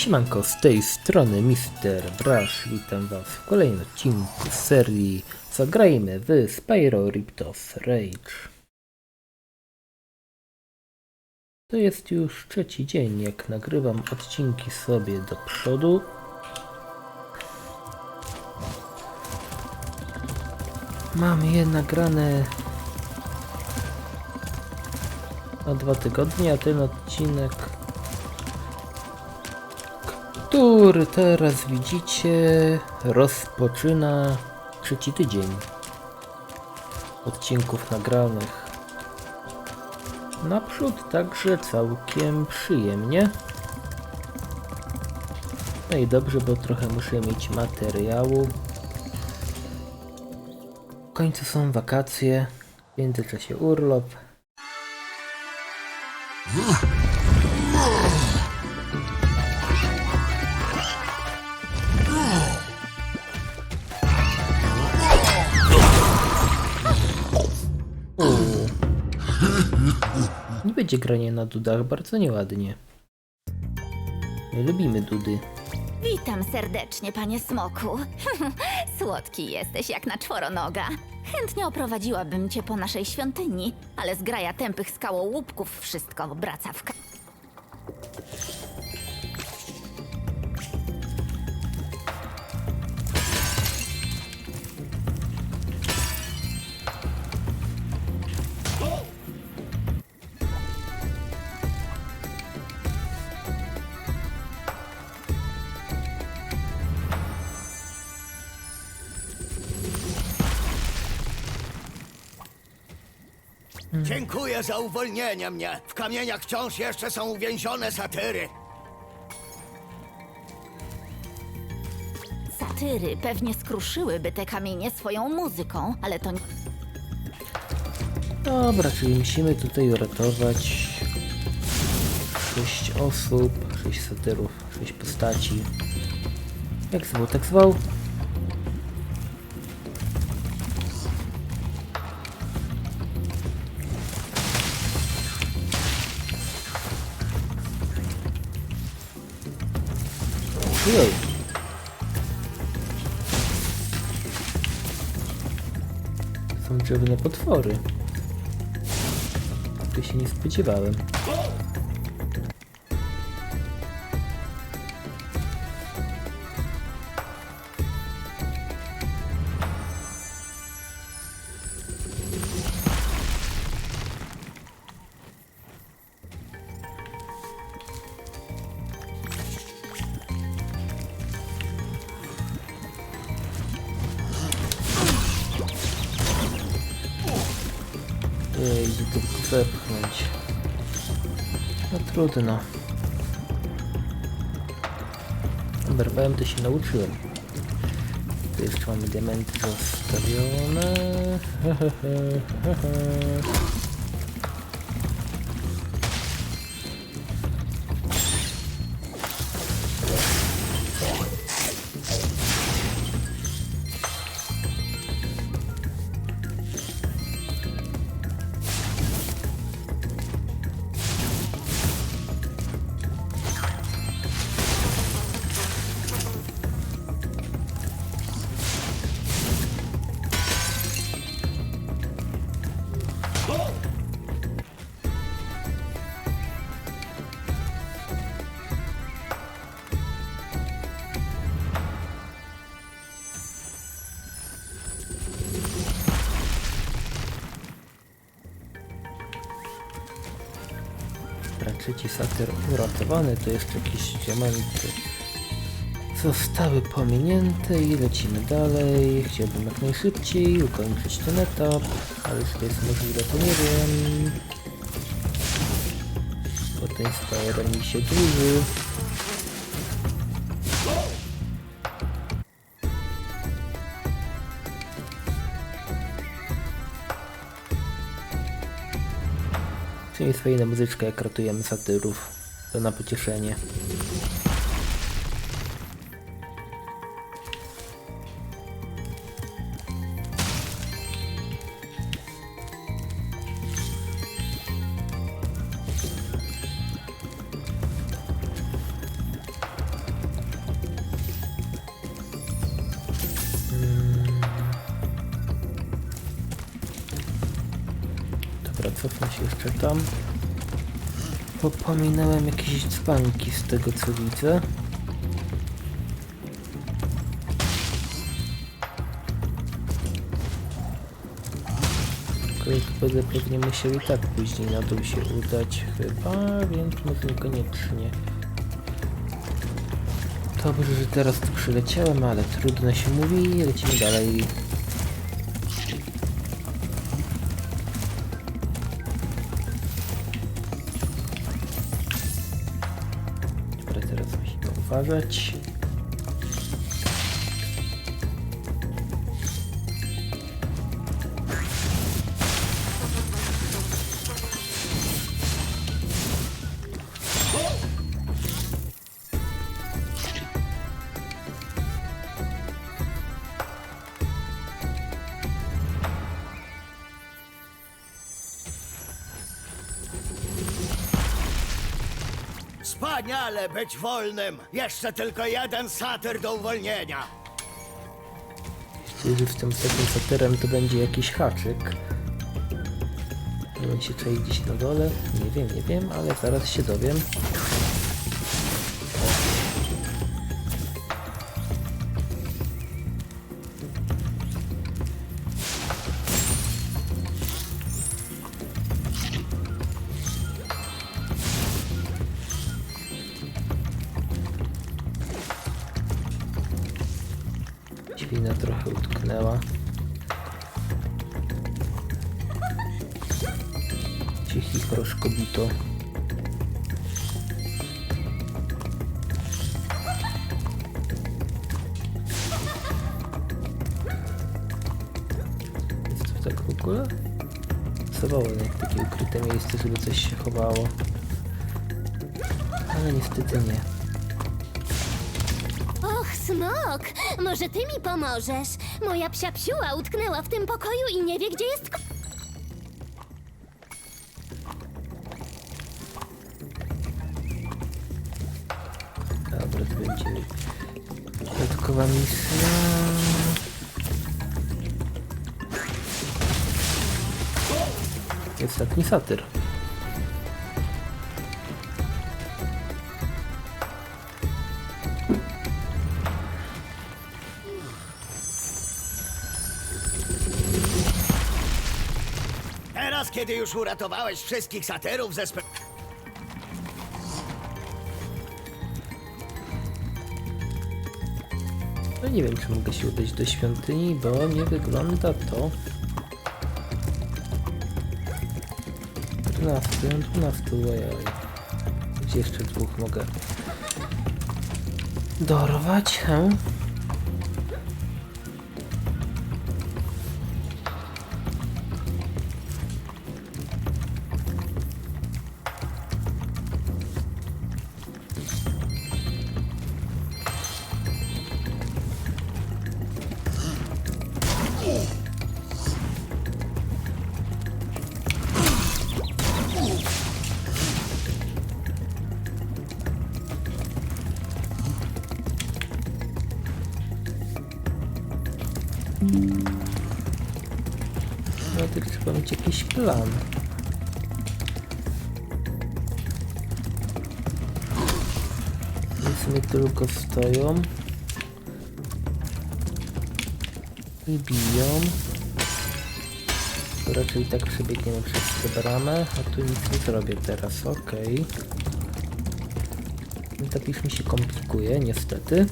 Siemanko, z tej strony Mr. Brush, witam was w kolejnym odcinku serii Zagrajmy w Spyro Riptos Rage. To jest już trzeci dzień, jak nagrywam odcinki sobie do przodu. Mam je nagrane na dwa tygodnie, a ten odcinek który teraz widzicie rozpoczyna trzeci tydzień odcinków nagranych. Naprzód także całkiem przyjemnie. No i dobrze, bo trochę muszę mieć materiału. W końcu są wakacje, w międzyczasie urlop. Granie na dudach, bardzo nieładnie. Nie lubimy dudy. Witam serdecznie, panie Smoku. Słodki jesteś jak na czworonoga. Chętnie oprowadziłabym cię po naszej świątyni, ale zgraja tępych skałołupków wszystko obraca w ka- Dziękuję za uwolnienie mnie. W kamieniach wciąż jeszcze są uwięzione satyry. Satyry pewnie skruszyłyby te kamienie swoją muzyką, ale to nie... Dobra, czyli musimy tutaj uratować 6 osób, 6 satyrów, 6 postaci. Jak zwał, tak zwał. Ojej. Są drzewne potwory. Tu się nie spodziewałem. Jej, tylko zepchnąć. No trudno. Berwałem to się nauczyłem. Tu jeszcze mamy diamenty zostawione. Dobra, trzeci satyr uratowany, to jeszcze jakieś diamenty zostały pominięte i lecimy dalej. Chciałbym jak najszybciej ukończyć ten etap, ale czy to jest możliwe, to nie wiem. Bo ten Spyro mi się dłuży. Czyli jest fajna muzyczka, jak ratujemy satyrów. To na pocieszenie. Popominałem jakieś dzbanki z tego co widzę. Będę pewnie musiał i tak później na dół się udać chyba, więc może niekoniecznie. Dobrze, że teraz tu przyleciałem, ale trudno się mówi, lecimy dalej. Musimy uważać. Być wolnym! Jeszcze tylko jeden satyr do uwolnienia. Jeśli z tym takim satyrem to będzie jakiś haczyk. On się czai gdzieś na dole. Nie wiem, nie wiem, ale zaraz się dowiem. Tak w ogóle? Zawoły jak takie ukryte miejsce, żeby coś się chowało. Ale niestety nie. Och, smok! Może ty mi pomożesz? Moja psia psiuła utknęła w tym pokoju i nie wie, gdzie jest ko- Dobra, to będzie dodatkowa misja. Ostatni satyr. Teraz, kiedy już uratowałeś wszystkich satyrów ze spe... No nie wiem, czy mogę się udać do świątyni, bo nie wygląda to. 12, 12, ojej. Gdzie jeszcze dwóch mogę dorwać, he? No tylko trzeba mieć jakiś plan. Więc mnie tylko stoją. I biją. Raczej tak przebiegniemy przez tę bramę, a tu nic nie zrobię teraz, okej. I tak już mi się komplikuje, niestety.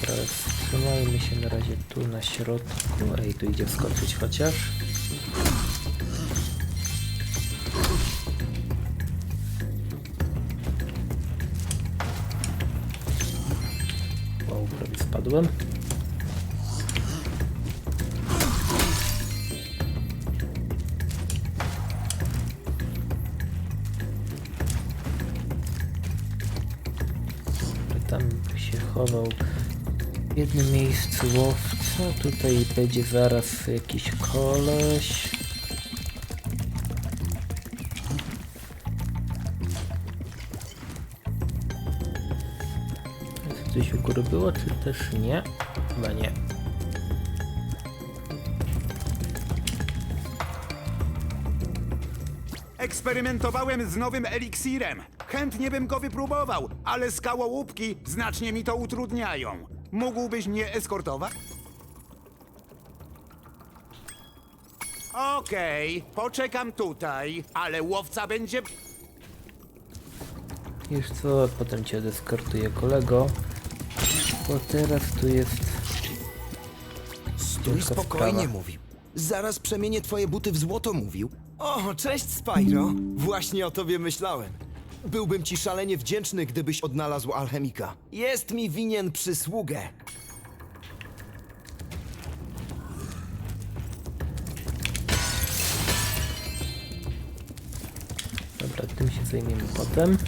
Teraz trzymajmy się na razie tu na środku. Ej, tu idzie wskoczyć chociaż. Wow, prawie spadłem. Chował W jednym miejscu łowca, tutaj będzie zaraz jakiś koleś. Coś u góry było, czy też nie? Chyba nie. Eksperymentowałem z nowym eliksirem. Chętnie bym go wypróbował, ale skałołupki znacznie mi to utrudniają. Mógłbyś mnie eskortować? Okej, poczekam tutaj, ale łowca będzie... Wiesz co, potem cię deskortuję kolego. Bo teraz tu jest... Stój Ciężka spokojnie, sprawa. mówił. Zaraz przemienię twoje buty w złoto, mówił. O, cześć, Spyro. Właśnie o tobie myślałem. Byłbym ci szalenie wdzięczny, gdybyś odnalazł alchemika. Jest mi winien przysługę. Dobra, tym się zajmiemy potem.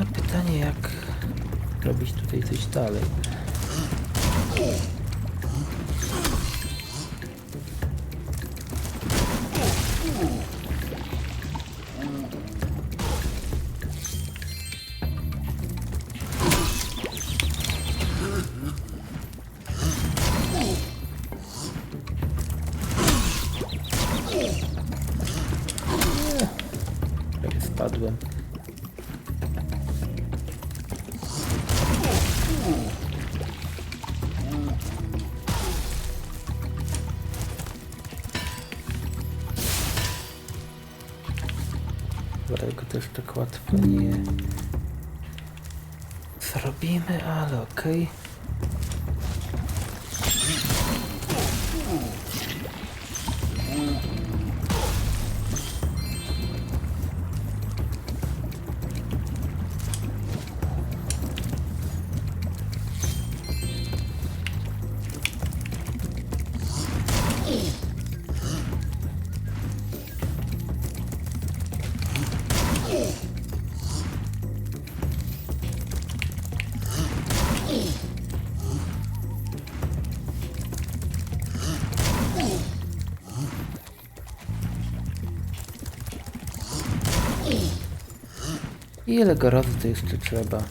A pytanie jak robić tutaj coś dalej. Dobra, go też tak łatwo nie zrobimy, ale okej. Ile go razy to jeszcze trzeba?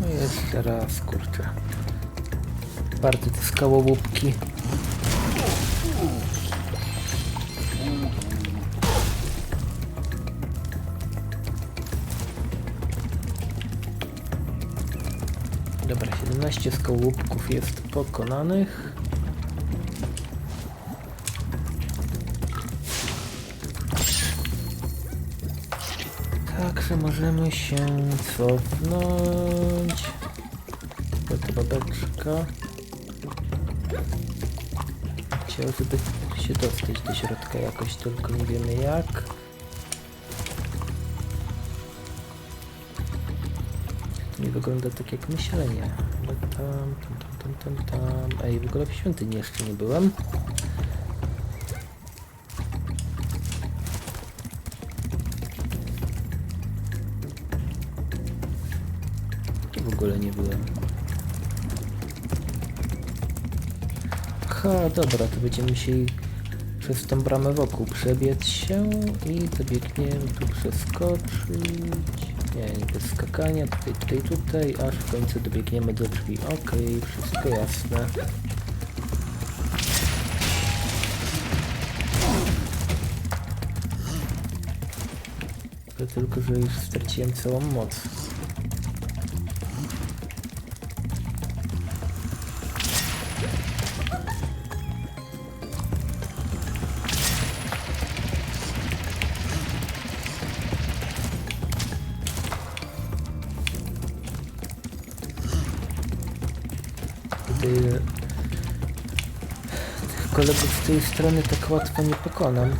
No jeszcze raz, kurczę. Bardzo te skałołupki. 17 skałołupków jest pokonanych. Także możemy się cofnąć. Do tego beczka. Chciał, żeby się dostać do środka jakoś, tylko nie wiemy jak. To nie wygląda tak jak myślenie. Tam, tam, tam, tam, tam. Ej, w ogóle w świątyni jeszcze nie byłem. Tu w ogóle nie byłem. Ha, dobra, to będziemy musieli przez tą bramę wokół przebiec się i dobiegniemy tu przeskoczyć. Nie, bez skakania, tutaj, tutaj, tutaj, aż w końcu dobiegniemy do drzwi. Okej, wszystko jasne. Tylko, że już straciłem całą moc. Tej strony tak łatwo nie pokonam.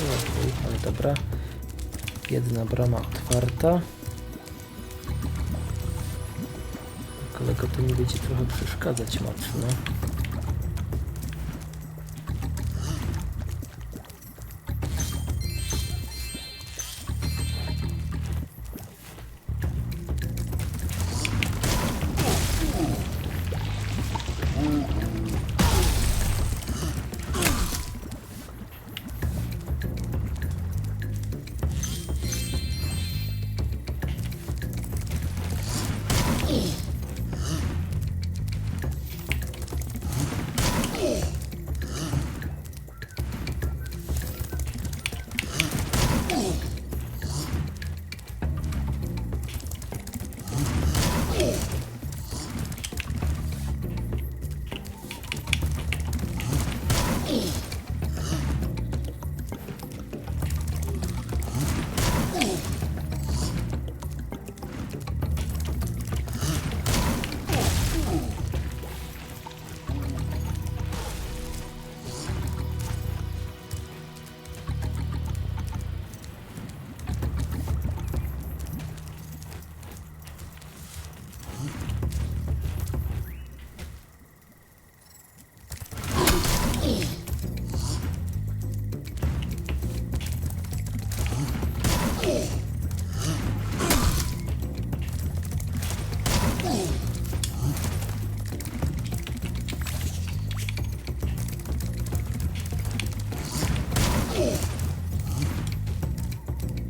Okej, ale dobra. Jedna brama otwarta. Kolego to nie będzie trochę przeszkadzać mocno.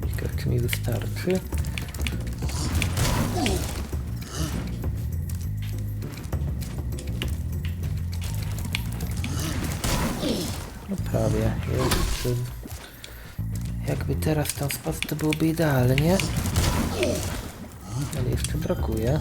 Ciekawe, czy mi wystarczy. Teraz tam spadł, to byłoby idealnie. Ale jeszcze brakuje.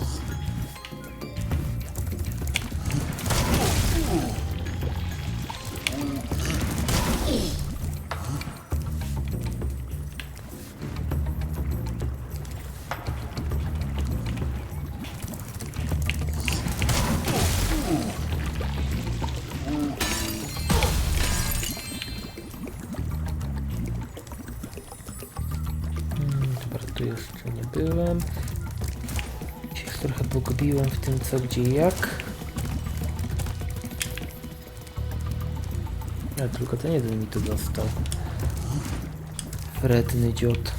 Byłem. Się trochę pogubiłem w tym co, gdzie jak. Ale tylko ten jeden mi tu został. Wredny dziot.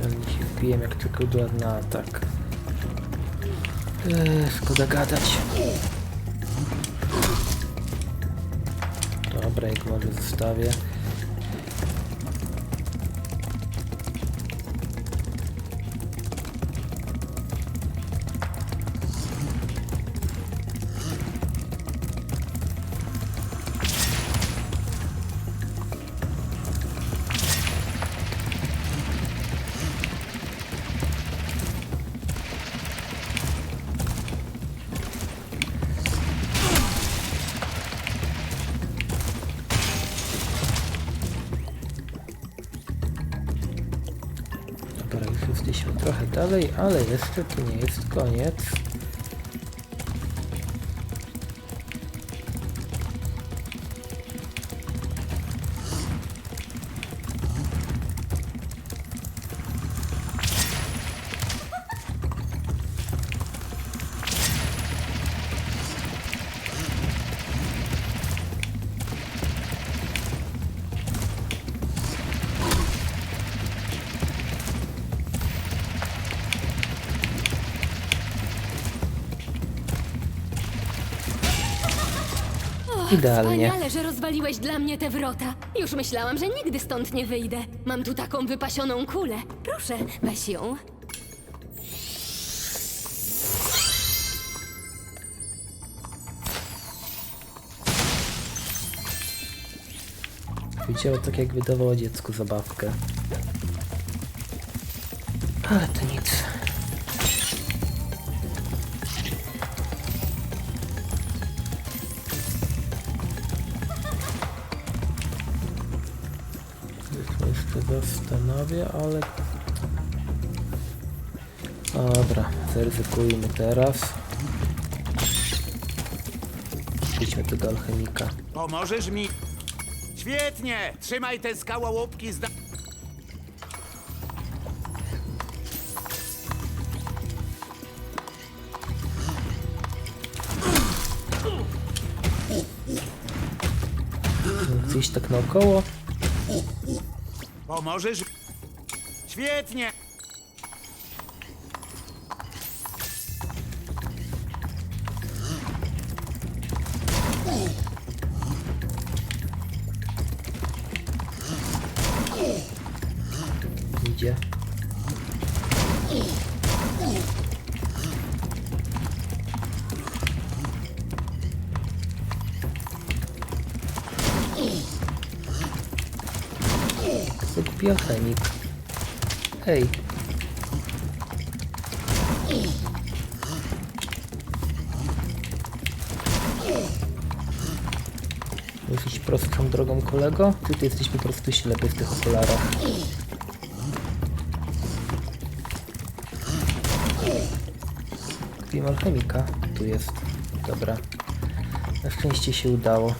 Ten się wbiłem jak czekał na atak. Eee, szkoda gadać. Dobra, jak może zostawię. Dalej, ale jeszcze to nie jest koniec. Idealnie. Wspaniale, że rozwaliłeś dla mnie te wrota. Już myślałam, że nigdy stąd nie wyjdę. Mam tu taką wypasioną kulę. Proszę, weź ją. Widziało tak jak wydawało dziecku zabawkę. Ale to nic. Zastanowię, ale... Dobra, zaryzykujmy teraz. Idźmy tego alchemika. Pomożesz mi? Świetnie! Trzymaj te skałołupki z... Gdzieś tak naokoło. Pomożesz? Świetnie! Idzie. Alchemik? Hej. Musisz prostszą drogą, kolego? Ty, ty jesteś po prostu ślepy w tych okularach. Alchemika. Tu jest. Dobra. Na szczęście się udało.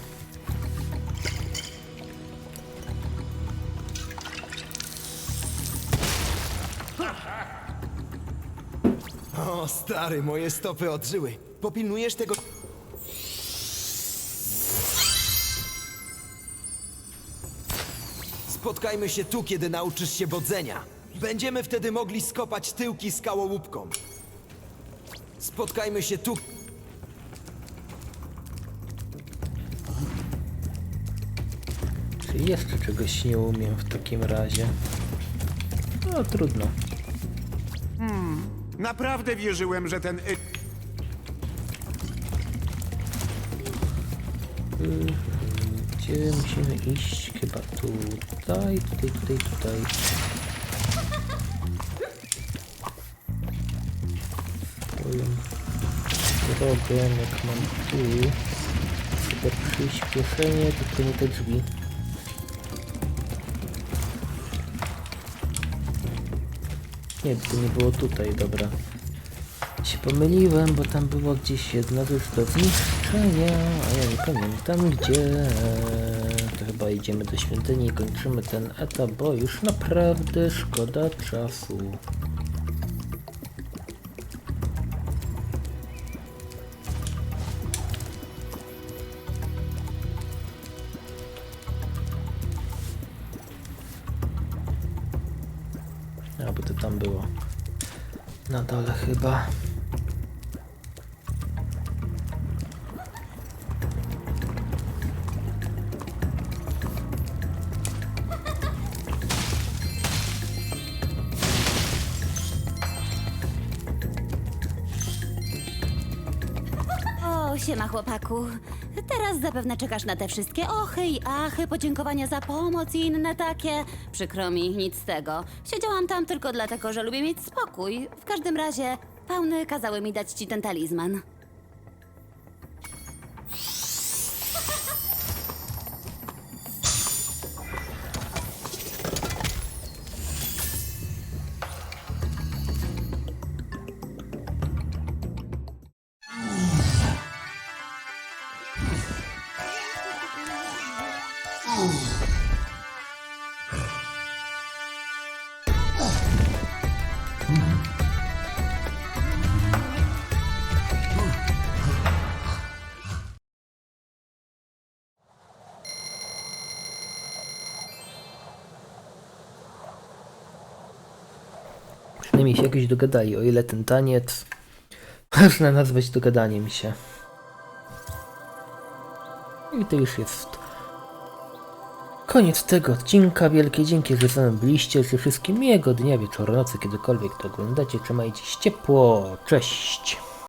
O, stary, moje stopy odżyły. Popilnujesz tego... Spotkajmy się tu, kiedy nauczysz się wodzenia. Będziemy wtedy mogli skopać tyłki skałołupkom. Spotkajmy się tu... Czy jeszcze czegoś nie umiem w takim razie? No trudno. Naprawdę wierzyłem, że ten... Y... Gdzie musimy iść? Chyba tutaj, tutaj, tutaj, tutaj. Drogę, jak mam tu. Super przyspieszenie, tylko nie te drzwi. Nie, to nie było tutaj, dobra. Się pomyliłem, bo tam było gdzieś rzecz do zniszczenia, a ja nie pamiętam gdzie. To chyba idziemy do świątyni i kończymy ten etap, bo już naprawdę szkoda czasu. A, bo to tam było. Na dole chyba. Siema chłopaku. Teraz zapewne czekasz na te wszystkie ochy i achy, podziękowania za pomoc i inne takie. Przykro mi, nic z tego. Siedziałam tam tylko dlatego, że lubię mieć spokój. W każdym razie, pełny kazały mi dać ci ten talizman. Przynajmniej się jakoś dogadali, o ile ten taniec można nazwać dogadaniem się. I to już jest koniec tego odcinka. Wielkie dzięki, że ze mną byliście. Wszystkim miłego dnia, wieczoru, nocy, kiedykolwiek to oglądacie. Trzymajcie się ciepło. Cześć!